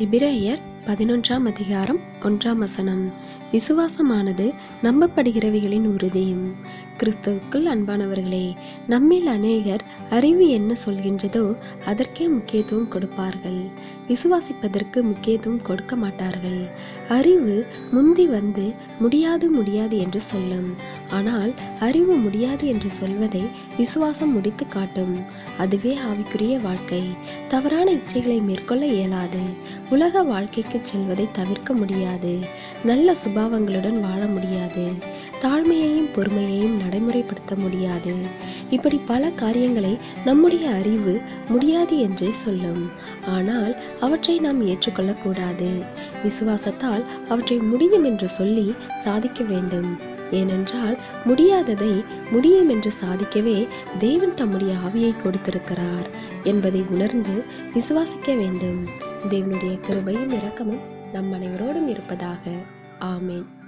எபிரேயர் பதினொன்றாம் அதிகாரம் ஒன்றாம் வசனம். விசுவாசமானது நம்பப்படுகிறவைகளின் உறுதியும். கிறிஸ்துவுக்குள் அன்பானவர்களே நம்மில் அநேகர் அறிவு என்ன சொல்கின்றதோ அதற்கே முக்கியத்துவம் கொடுப்பார்கள். விசுவாசிப்பதற்கு முக்கியத்துவம் கொடுக்க மாட்டார்கள். அறிவு முந்தி வந்து முடியாது முடியாது என்று சொல்லும். ஆனால் அறிவு முடியாது என்று சொல்வதை விசுவாசம் முடித்து காட்டும். அதுவே ஆவிக்குரிய வாழ்க்கை. தவறான இச்சைகளை மேற்கொள்ள இயலாது. உலக வாழ்க்கைக்கு செல்வதை தவிர்க்க முடியாது. நல்ல சுபா பாவங்களுடன் வாழ முடியாது. தாழ்மையையும் பொறுமையையும் நடைமுறைப்படுத்த முடியாது. இப்படி பல காரியங்களை நம்முடைய அறிவு முடியாது என்றே சொல்லும். ஆனால் அவற்றை நாம் ஏற்றுக்கொள்ளக்கூடாது. விசுவாசத்தால் அவற்றை முடியும் என்று சொல்லி சாதிக்க வேண்டும். ஏனென்றால் முடியாததை முடியும் என்று சாதிக்கவே தேவன் தம்முடைய ஆவியை கொடுத்திருக்கிறார் என்பதை உணர்ந்து விசுவாசிக்க வேண்டும். தேவனுடைய கிருபையும் இரக்கமும் நம் அனைவரோடும் இருப்பதாக. Amen.